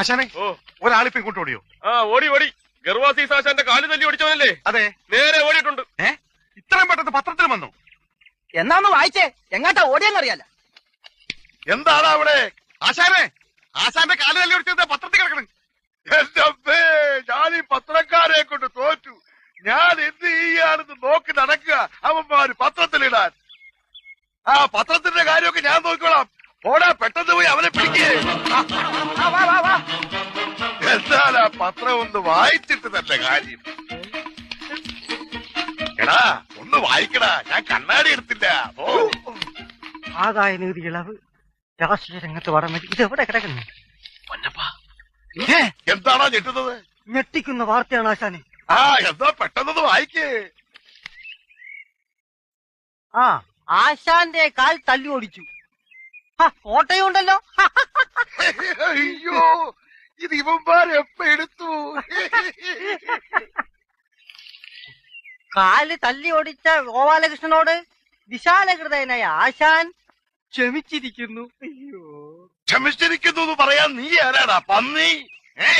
ആശാനെ ഓ. ഒരാളിപ്പോ ഇങ്ങോട്ട് ഓടിയോ? ആ ഓടി ഓടി. ഗർവാസി ആശാന്റെ കാലു തല്ലി ഓടിച്ചവനല്ലേ? അതെ. നേരെ ഓടിയിട്ടുണ്ട്. ഏ? ഇത്രയും പെട്ടെന്ന് പത്രത്തിൽ വന്നു? എന്നാന്ന് വായിച്ചേ? എങ്ങാട്ടാ ഓടിയെന്നറിയാല എന്താണ് അവിടെ? ആശാനെ ആശാന്റെ കാലു തല്ലി ഓടിച്ചത് പത്രത്തിൽ കിടക്കണം? എന്റെ അമ്മേ, ഞാൻ ഈ പത്രക്കാരെ കൊണ്ട് തോറ്റു. ഞാൻ എന്ത് ചെയ്യാണെന്ന് നോക്കി നടക്കുക. അവന്മാര് പത്രത്തിലിടാൻ ആ പത്രത്തിന്റെ കാര്യമൊക്കെ ഞാൻ നോക്കിക്കോളാം. ഓടാ പെട്ടെന്ന് പോയി അവനെ പിടിക്കേ. എന്നാൽ ആ പത്രം ഒന്ന് വായിച്ചിട്ട് തന്നെ കാര്യം. എടാ ഒന്ന് വായിക്കടാ. ഞാൻ കണ്ണാടി എടുത്തില്ല. ഓ. ആദായ നികുതി ഇളവ് രാഷ്ട്രീയ രംഗത്ത് വടമതി ഇത് എവിടെ കിടക്കുന്നു എന്താണോ ഞെട്ടുന്നത്? ഞെട്ടിക്കുന്ന വാർത്തയാണ് ആശാനെ. ആ എന്താ പെട്ടെന്ന് വായിക്കേ. ആ ആശാന്റെ കാൽ തല്ലി ഓടിച്ചു. ഹ, ഇത് ഇവന്മാരെ എപ്പ എടുത്തു? കാൽ തല്ലി ഓടിച്ച ഗോപാലകൃഷ്ണനോട് വിശാലഹൃദയനായ ആശാൻ ക്ഷമിച്ചിരിക്കുന്നു. അയ്യോ. ക്ഷമിച്ചിരിക്കുന്നു എന്ന് പറയാൻ നീ ആരാടാ? പന്നി? ഏ